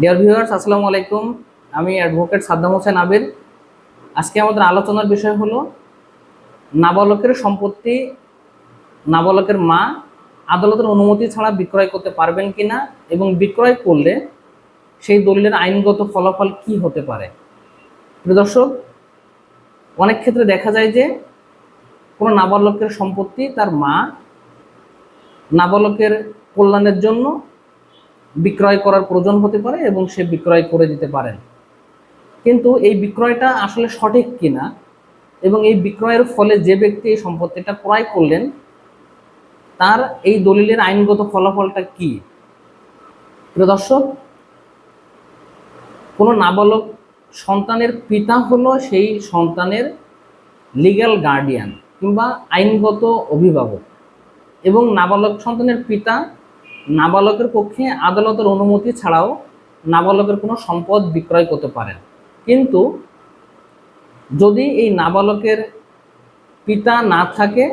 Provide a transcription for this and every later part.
Dear viewers আসসালামু আলাইকুম। আমি অ্যাডভোকেট সাদ্দাম হোসেন আবির। আজকে আমাদের আলোচনার বিষয় হলো, নাবালকের সম্পত্তি, নাবালকের মা আদালতের অনুমতি ছাড়া বিক্রয় করতে পারবেন কিনা এবং বিক্রয় করলে সেই দলিলের আইনগত ফলাফল কি হতে পারে? দর্শক, অনেক ক্ষেত্রে দেখা যায় যে কোনো নাবালকের সম্পত্তি তার মা নাবালকের কল্যাণের জন্য বিক্রয় করার প্রয়োজন হতে পারে এবং সে বিক্রয় করে দিতে পারেন। কিন্তু এই বিক্রয়টা আসলে সঠিক কিনা এবং এই বিক্রয়ের ফলে যে ব্যক্তি এই সম্পত্তিটা ক্রয় করলেন, তার এই দলিলের আইনগত ফলাফলটা কি? প্রিয় দর্শক, কোনো নাবালক সন্তানের পিতা হলো সেই সন্তানের লিগ্যাল গার্ডিয়ান কিংবা আইনগত অভিভাবক এবং নাবালক সন্তানের পিতা নাবালকের পক্ষে আদালতের অনুমতি ছাড়াও নাবালকের কোনো সম্পদ বিক্রয় করতে পারেন। কিন্তু যদি এই নাবালকের পিতা না থাকে,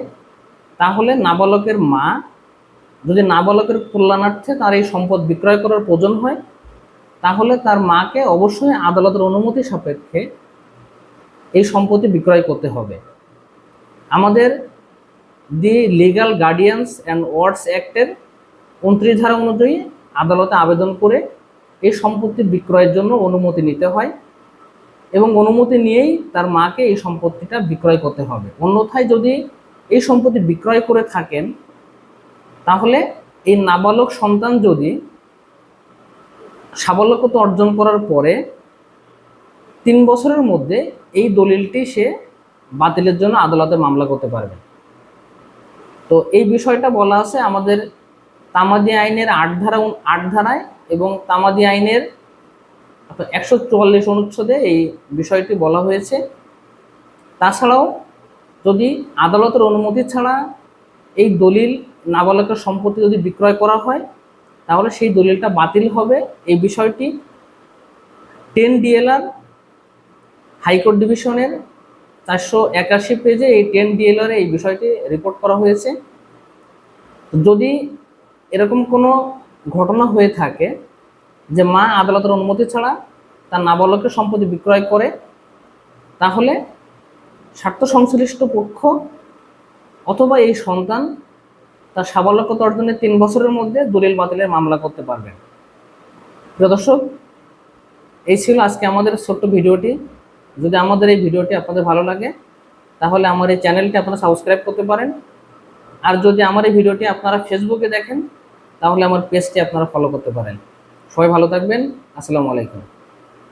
তাহলে নাবালকের মা, যদি নাবালকের কল্যাণার্থে তার এই সম্পদ বিক্রয় করার প্রয়োজন হয়, তাহলে তার মাকে অবশ্যই আদালতের অনুমতি সাপেক্ষে এই সম্পত্তি বিক্রয় করতে হবে। আমাদের the legal guardians and wards অ্যাক্টের উনত্রিশ ধারা অনুযায়ী আদালতে আবেদন করে এই সম্পত্তি বিক্রয়ের জন্য অনুমতি নিতে হয় এবং অনুমতি নিয়েই তার মাকে এই সম্পত্তিটা বিক্রয় করতে হবে। অন্যথায় যদি এই সম্পত্তি বিক্রয় করে থাকেন, তাহলে এই নাবালক সন্তান যদি সাবলকতা অর্জন করার পরে তিন বছরের মধ্যে এই দলিলটি সে বাতিলের জন্য আদালতে মামলা করতে পারবে। তো এই বিষয়টা বলা আছে আমাদের তামাদি আইনের আট ধারা আট ধারায় এবং তামাদি আইনের একশো চুয়াল্লিশ অনুচ্ছেদে এই বিষয়টি বলা হয়েছে। তাছাড়াও যদি আদালতের অনুমতি ছাড়া এই দলিল নাবালকের সম্পত্তি যদি বিক্রয় করা হয়, তাহলে সেই দলিলটা বাতিল হবে। এই বিষয়টি টেন ডিএলআর হাইকোর্ট ডিভিশনের চারশো একাশি পেজে এই টেন ডিএলআরে এই বিষয়টি রিপোর্ট করা হয়েছে। যদি এরকম কোনো ঘটনা হয়ে থাকে যে মা আদালতের অনুমতি ছাড়া তার নাবালকের সম্পত্তি বিক্রয় করে, তাহলে স্বার্থ সংশ্লিষ্ট পক্ষ অথবা এই সন্তান তার সাবালকতা অর্জনের তিন বছরের মধ্যে দলিল বাতিলের মামলা করতে পারবেন প্রিয় দর্শক, এই ছিল আজকে আমাদের ছোট্ট ভিডিওটি। যদি আমাদের এই ভিডিওটি আপনাদের ভালো লাগে, তাহলে আমার এই চ্যানেলটি আপনারা সাবস্ক্রাইব করতে পারেন। আর যদি আমার এই ভিডিওটি আপনারা ফেসবুকে দেখেন, তাহলে আমার পেজটি আপনারা ফলো করতে পারেন। সবাই ভালো থাকবেন। আসসালামু আলাইকুম।